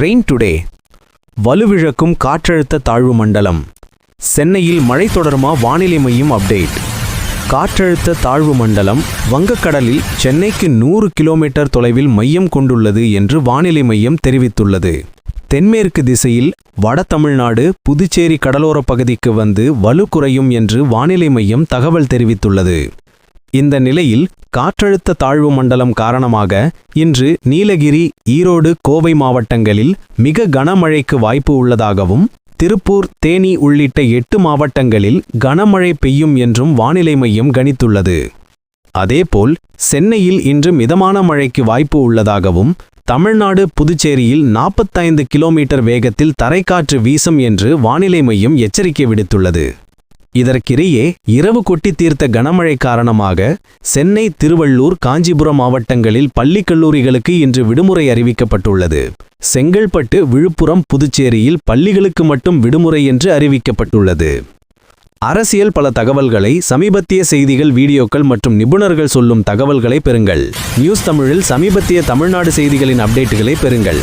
Rain today வலுவிழக்கும் காற்றழுத்த தாழ்வு மண்டலம். சென்னையில் மழை தொடருமா வானிலை மையம் அப்டேட் காற்றழுத்த தாழ்வு மண்டலம் வங்கக்கடலில் சென்னைக்கு நூறு கிலோமீட்டர் தொலைவில் மையம் கொண்டுள்ளது என்று வானிலை மையம் தெரிவித்துள்ளது. தென்மேற்கு திசையில் வட தமிழ்நாடு புதுச்சேரி கடலோரப் பகுதிக்கு வந்து வலு குறையும் என்று வானிலை மையம் தகவல் தெரிவித்துள்ளது. இந்த நிலையில் காற்றழுத்த தாழ்வு மண்டலம் காரணமாக இன்று நீலகிரி ஈரோடு கோவை மாவட்டங்களில் மிக கனமழைக்கு வாய்ப்பு உள்ளதாகவும் திருப்பூர் தேனி உள்ளிட்ட எட்டு மாவட்டங்களில் கனமழை பெய்யும் என்றும் வானிலை மையம் கணித்துள்ளது. அதேபோல் சென்னையில் இன்று மிதமான மழைக்கு வாய்ப்பு உள்ளதாகவும் தமிழ்நாடு புதுச்சேரியில் 45 கிலோமீட்டர் வேகத்தில் தரைக்காற்று வீசும் என்று வானிலை மையம் எச்சரிக்கை விடுத்துள்ளது. இதற்கிடையே இரவு கொட்டி தீர்த்த கனமழை காரணமாக சென்னை திருவள்ளூர் காஞ்சிபுரம் மாவட்டங்களில் பள்ளி கல்லூரிகளுக்கு இன்று விடுமுறை அறிவிக்கப்பட்டுள்ளது. செங்கல்பட்டு விழுப்புரம் புதுச்சேரியில் பள்ளிகளுக்கு மட்டும் விடுமுறை என்று அறிவிக்கப்பட்டுள்ளது. அரசியல் பல தகவல்களை சமீபத்திய செய்திகள் வீடியோக்கள் மற்றும் நிபுணர்கள் சொல்லும் தகவல்களை பெறுங்கள். நியூஸ் தமிழில் சமீபத்திய தமிழ்நாடு செய்திகளின் அப்டேட்டுகளை பெறுங்கள்.